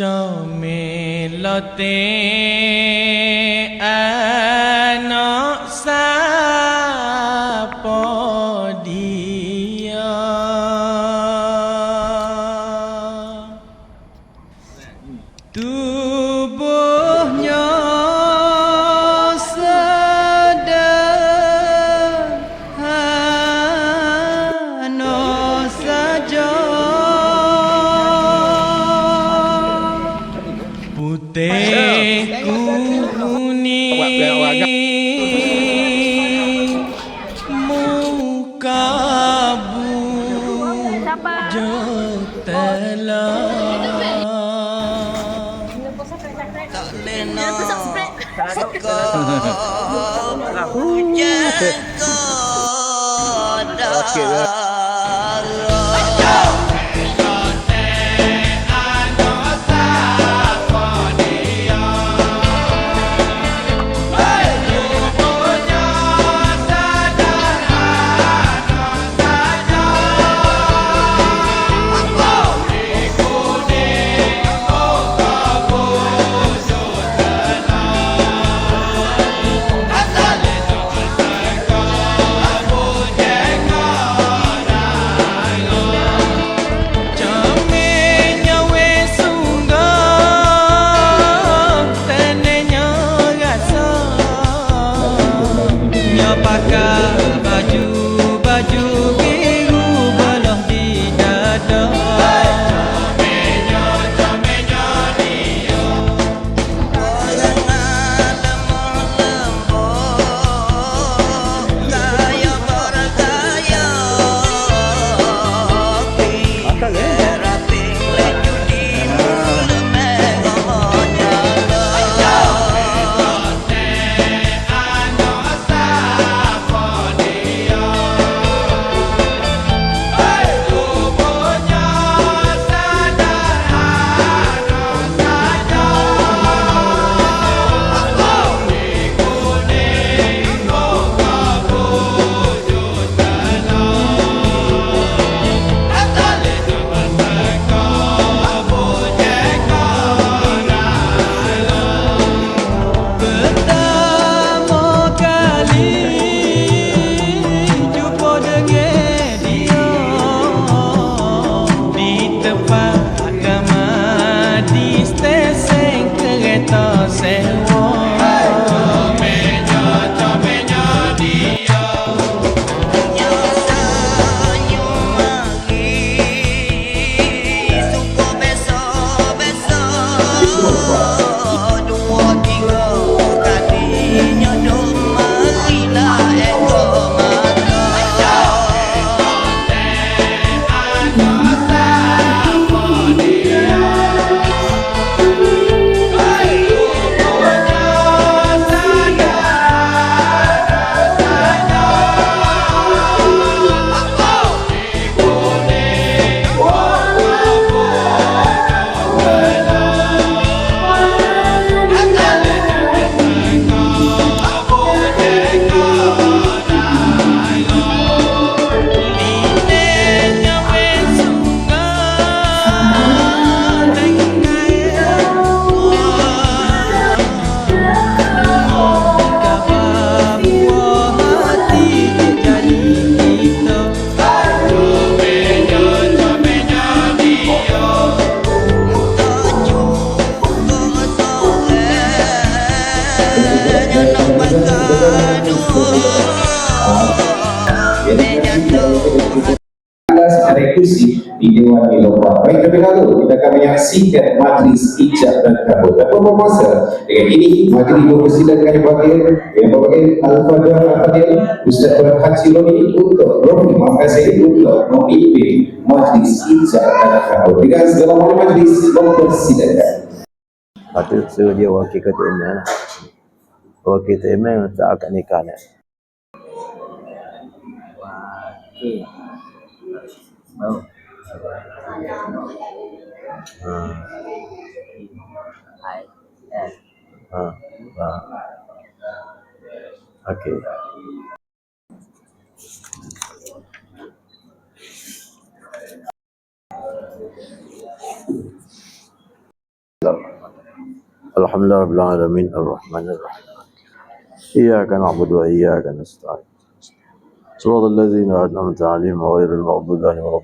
চমেলতে Fuck it up. Kita akan menyaksikan majlis ijab dan kabul. Dan berpuasa dengan ini majlis dipersilakan kepada yang berbagai Al-Fadhil Al-Fadhil Ustaz Tuan Haji Roni untuk Roni maafkan saya untuk memimpin majlis ijab dan kabul. Dengan segala macam majlis mempersilakan. Lepas tu suruh dia wakil ketua email lah. Wakil ketua email letak akad nikah ni. Okey. Mau. Ha. Ha. Okey. الحمد لله رب العالمين الرحمن الرحيم إياك نعبد وإياك نستعين صراط الذين أنعمت عليهم غير المغضوب عليهم ولا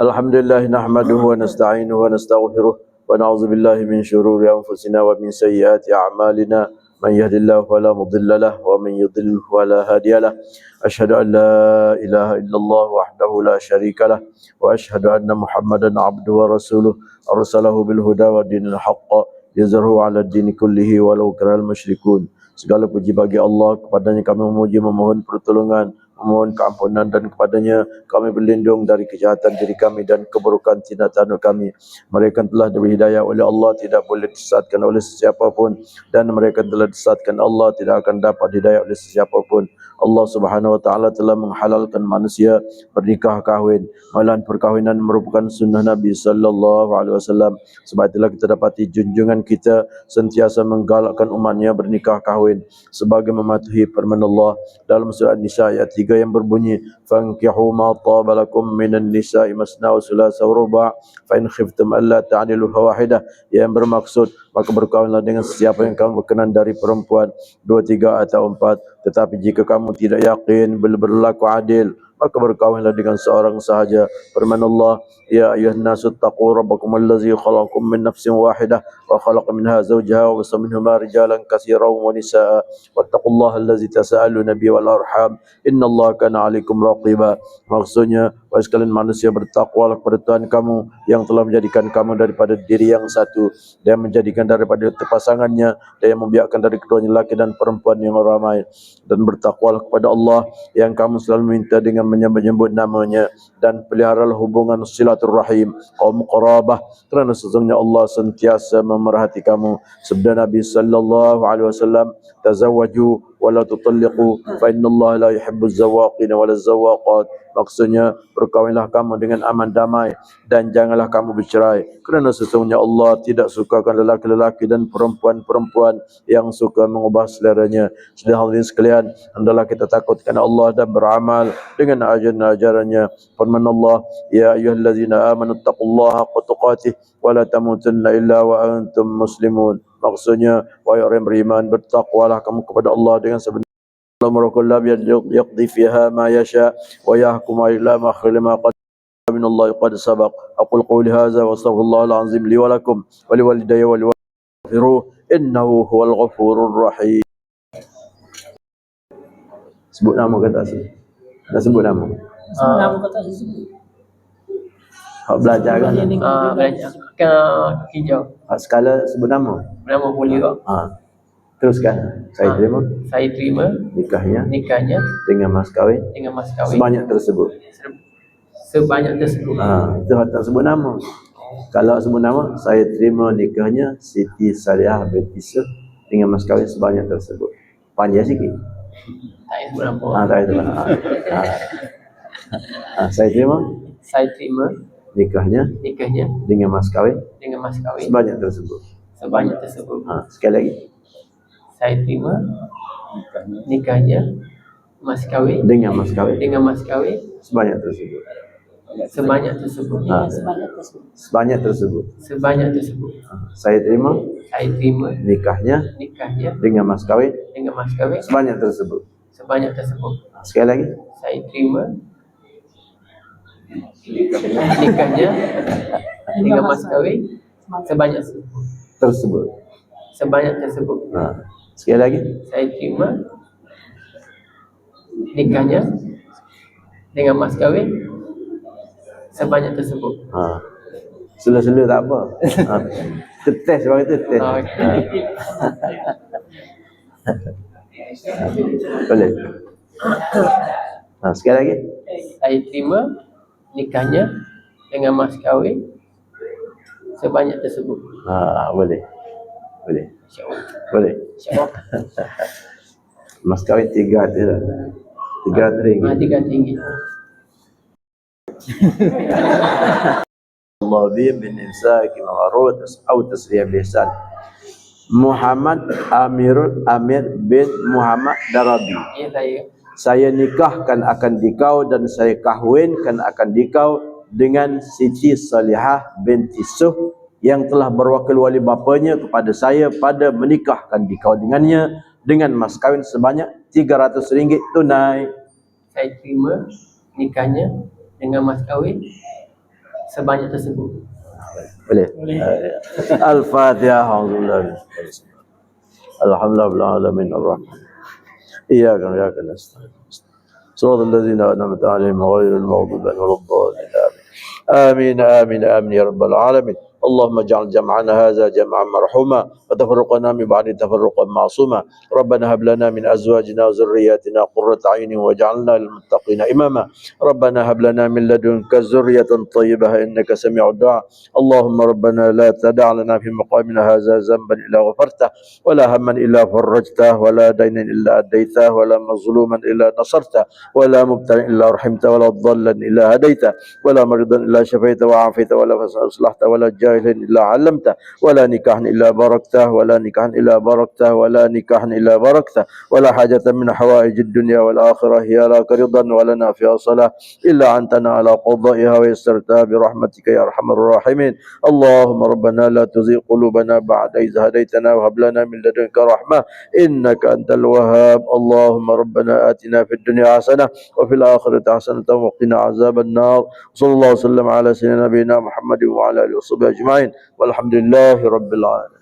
Alhamdulillah nahmaduhu wa nasta'inuhu wa nastaghfiruh. Wa na'udzu billahi min shururi anfusina wa min sayyiati a'malina. Man yahdihillahu fala mudilla lahu wa man yudlil fala hadiya lahu ashhadu an la ilaha illallah wahdahu la sharika lahu wa ashhadu anna muhammadan 'abduhu wa rasuluhu arsalahu bil huda wa dinil haqq yazharu 'ala ad-din kullihi walau karal musyrikun. Segala puji bagi Allah kepadanya kami memuji memohon pertolongan memohon keampunan dan kepadanya kami berlindung dari kejahatan diri kami dan keburukan tindak tanduk kami. Mereka telah diberi hidayah oleh Allah, tidak boleh disesatkan oleh sesiapa pun dan mereka telah disesatkan Allah tidak akan dapat hidayah oleh sesiapa pun. Allah Subhanahu wa taala telah menghalalkan manusia bernikah kahwin. Malahan perkahwinan merupakan sunnah Nabi sallallahu alaihi wasallam. Sebab itulah kita dapati junjungan kita sentiasa menggalakkan umatnya bernikah kahwin sebagai mematuhi firman Allah dalam surah An-Nisa ayat 3 yang berbunyi fankihu ma taba lakum minan nisa'i masna wa thulatha wa ruba' fa in khiftum alla ta'dilu fawahidah yang bermaksud maka berkahwinlah dengan sesiapa yang kamu berkenan dari perempuan dua tiga atau empat. Tetapi jika kamu tidak yakin ber- berlaku adil maka berkahwinlah dengan seorang sahaja. Firman Allah ya ayuhan nasu taqu rabbakum allazi khalaqakum min nafsin wahidah wa khalaqa minha zawjaha wa basa minhuma rijalan katsiran wa nisaa wattaqullaha allazi tasaaluna bihi wal arham. Innallaha kana alaikum raqiba. Maksudnya wahai sekalian manusia bertakwalah kepada Tuhan kamu yang telah menjadikan kamu daripada diri yang satu. Dan menjadikan daripada pasangannya dan yang membiarkan dari keduanya laki dan perempuan yang ramai. Dan bertakwalah kepada Allah yang kamu selalu minta dengan menyebut-nyebut namanya dan peliharalah hubungan silaturrahim kaum qarabah kerana sesungguhnya Allah sentiasa memerhati kamu. Sabda Nabi sallallahu alaihi wasallam tazawwaju wala tutalliqu fa innallaha la yuhibbu az-zawaqin wala az-zawaqat maksudnya berkahwinlah kamu dengan aman damai dan janganlah kamu bercerai. Kerana sesungguhnya Allah tidak suka akan lelaki-lelaki dan perempuan-perempuan yang suka mengubah seleranya. Sudah hadirin sekalian hendaklah kita takutkan Allah dan beramal dengan ajaran-ajarannya. Firman Allah ya ayyuhallazina amanu taqullaha haqqa tuqatih wa la tamutunna illa wa antum muslimun Maksudnya, wahai orang yang beriman, bertakwalah kamu kepada Allah dengan sebenar. Allah merokul yaqdi fiha ma yasha wa yahkum illa ma khala ma qad min Allah qad sabaq. Aqul qawli hadha wa astaghfirullah al azim li wa lakum wa li walidayya wa li wafiru innahu huwal ghafurur rahim. Sebut nama kata asy dah sebut nama? Sebut nama kata asy hak belajar kan Ah, belajar. Ke hijau. hak skala sebut nama Nama boleh kok. ha. teruskan saya Ah. terima Saya terima nikahnya nikahnya dengan mas kahwin dengan mas kahwin sebanyak tersebut se- sebanyak tersebut. Ha, itu hak tak sebut nama. Kalau sebut nama, saya terima nikahnya Siti Salihah binti dengan mas kahwin sebanyak tersebut. Panjang sikit. Tak payah sebut nama. Ha, tak. Ha, ha. ha, saya terima Saya terima nikahnya nikahnya dengan mas kahwin dengan mas kahwin sebanyak tersebut. sebanyak tersebut. Ha, sekali lagi. Saya terima nikahnya mas kahwin Dengan mas kahwin dengan mas kahwin sebanyak tersebut. sebanyak tersebut. Ha, sebanyak tersebut. Sebanyak tersebut. Ha, saya terima Saya terima nikahnya nikahnya dengan mas kahwin dengan mas kahwin sebanyak tersebut. sebanyak tersebut. Ha, sekali lagi. Saya terima nikahnya dengan mas kahwin sebanyak tersebut. Tersebut. Sebanyak tersebut. Ha, sekali lagi. Saya terima nikahnya dengan mas kahwin sebanyak tersebut. Ha. Sela-sela tak apa. Ha. Kita test orang tu test. Ah, Okey. Boleh. Ha, sekali lagi. Saya terima nikahnya dengan mas kahwin sebanyak tersebut. Ha, boleh. Boleh. InsyaAllah. Boleh. InsyaAllah. Mas kahwin tiga hati lah. Tiga hati ringgit. Mati kan tinggi. Allah bi min imsaki ma'ruf atau tasriyah bisan. Muhammad Amirul Amir bin Muhammad Darabi. Ya saya Saya nikahkan akan dikau dan saya kahwinkan akan dikau dengan Siti Salihah binti Suh yang telah berwakil wali bapanya kepada saya pada menikahkan dikau dengannya dengan mas kawin sebanyak 300 ringgit tunai. Saya terima nikahnya dengan mas kahwin sebanyak tersebut. Boleh? Boleh. Al-Fatihah. Alhamdulillah. Alhamdulillah bil alamin wa iyyaka nasta'in. صراط الذين أنعمت عليهم غير المغضوب عليهم ولا الضالين آمين آمين آمين يا رب العالمين اللهم اجعل جمعنا هذا جمعا مرحوما وتفرقنا من بعد تفرقا معصوما. ربنا هب لنا من أزواجنا وذرياتنا قرة عين واجعلنا للمتقين إماما. ربنا هب لنا من لدنك ذرية طيبة إنك سميع الدعاء. اللهم ربنا لا تدع لنا في مقامنا هذا ذنبا إلا غفرته ولا هما إلا فرجته ولا دينا إلا أديته ولا مظلوما إلا نصرته ولا مبتلا إلا رحمته ولا ضلا إلا هديته ولا مريضا إلا شفيته وعافيته ولا فساد أصلحته ولا جاهلا إلا علمته ولا نكاحا إلا باركته ولا نكاحا إلا باركته ولا نكاحا إلا باركته ولا حاجة من حوائج الدنيا والآخرة هي لك رضا ولنا فيها صلاة إلا أنتنا على قضائها ويسرتها برحمتك يا أرحم الراحمين. اللهم ربنا لا تزغ قلوبنا بعد إذ هديتنا وهب لنا من لدنك رحمة إنك أنت الوهاب. اللهم ربنا آتنا في الدنيا حسنة وفي الآخرة حسنة وقنا عذاب النار. صلى الله وسلم على سيدنا نبينا محمد وعلى آله وصحبه والحمد لله رب العالمين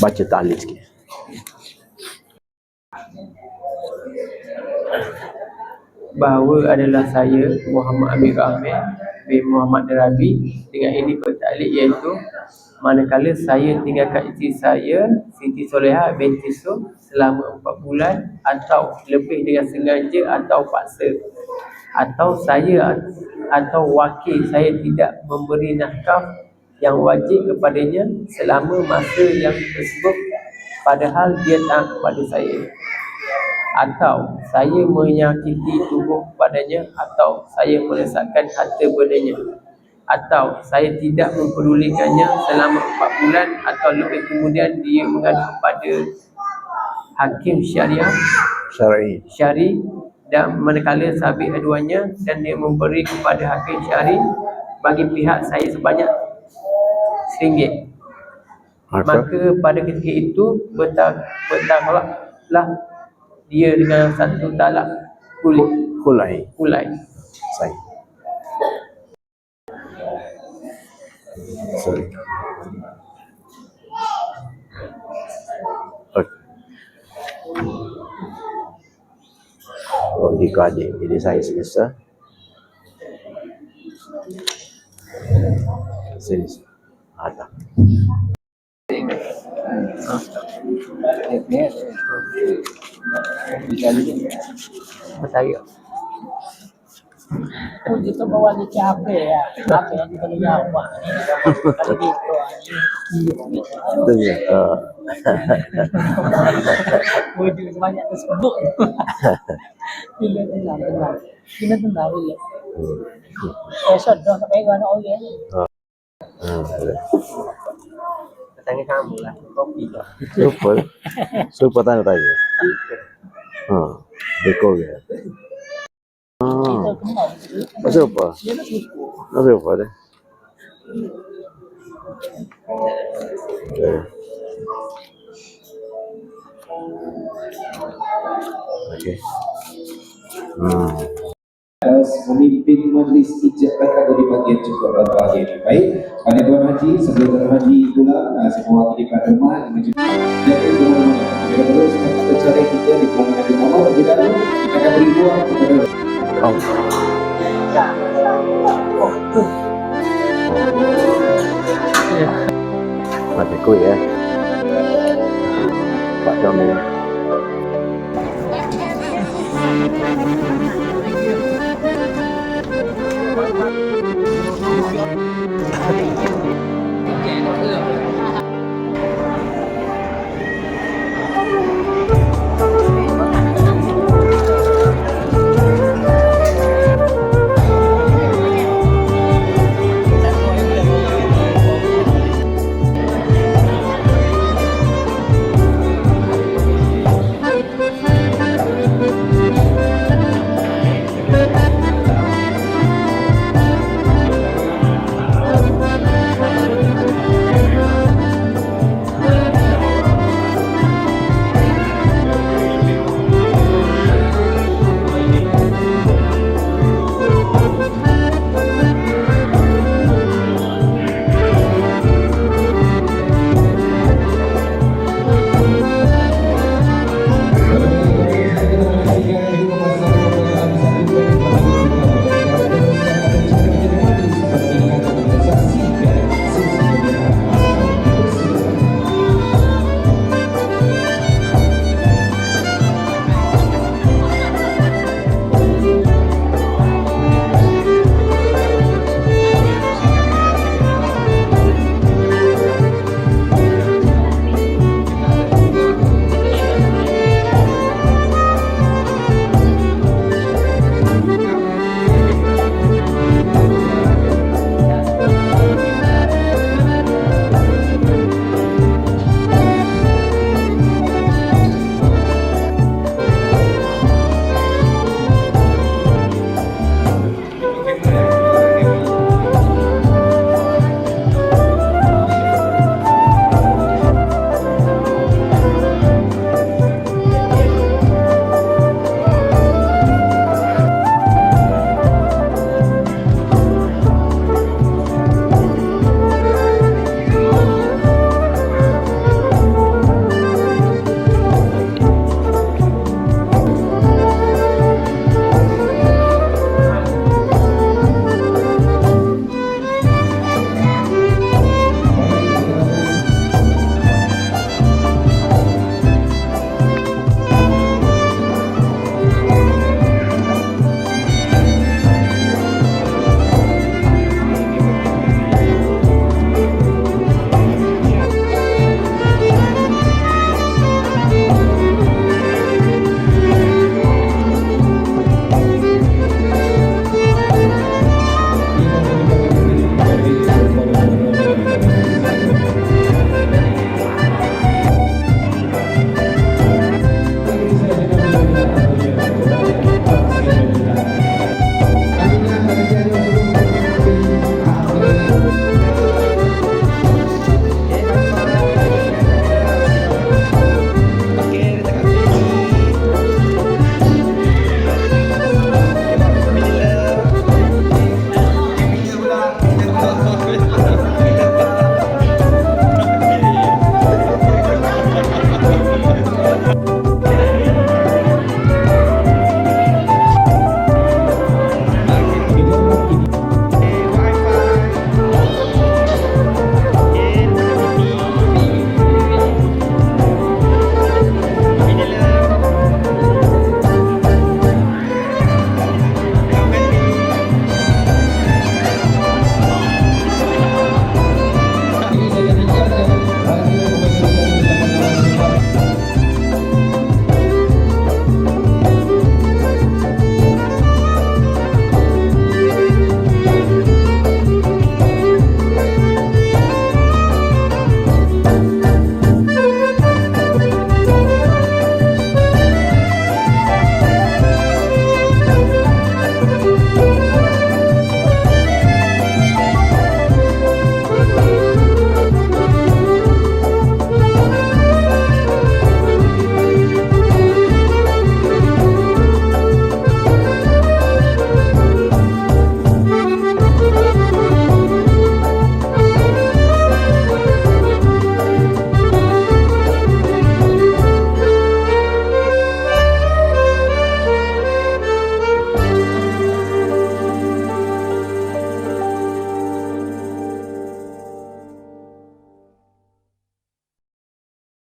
baca tahlil sikit bahawa adalah saya Muhammad Amir Ahmed bin Muhammad Darabi dengan ini bertaklid iaitu manakala saya tinggalkan isteri saya Siti Soleha binti Suh selama 4 bulan atau lebih dengan sengaja atau paksa atau saya atau wakil saya tidak memberi nafkah yang wajib kepadanya selama masa yang tersebut padahal dia taat kepada saya. Atau saya menyakiti tubuh padanya atau saya melesatkan harta bendanya. Atau saya tidak mempedulikannya selama 4 bulan atau lebih kemudian dia mengadu kepada hakim syariah syar'i. syari dan manakala sabit aduannya dan dia memberi kepada hakim syari bagi pihak saya sebanyak RM1 maka maka pada ketika itu bertak bertaklaklah dia dengan satu talak kulit. Kulai. Kulai. Saya. Sorry Oh, di adik, jadi saya selesa. Sini. Ada. saya Oh, dito bawa ni Chape ya. Chape yang niya ako. Dito. Itu ya. Pwede banyak tersebut. Bila nila, nila. Bila nila, nila. Eh, so, pego, ano, ulit. hmm, boleh. tanya kamu lah kopi kok Super. Super tanya tanya. Hmm. Dekor ke? Hmm. Masuk apa? Masuk apa dia? Okay. Okay. Hmm. atas memimpin majlis ijab akad dari bagian juga berbahagia ini. Baik, pada Tuan Haji, sebelum Tuan Haji pula, uh, saya mewakili Pak Rumah dengan juga dan Tuan Haji. Kita terus kita cari kita di Nabi Muhammad lebih dahulu, kita akan beri ruang kepada Oh. Mati kuih ya. Pak Jomi.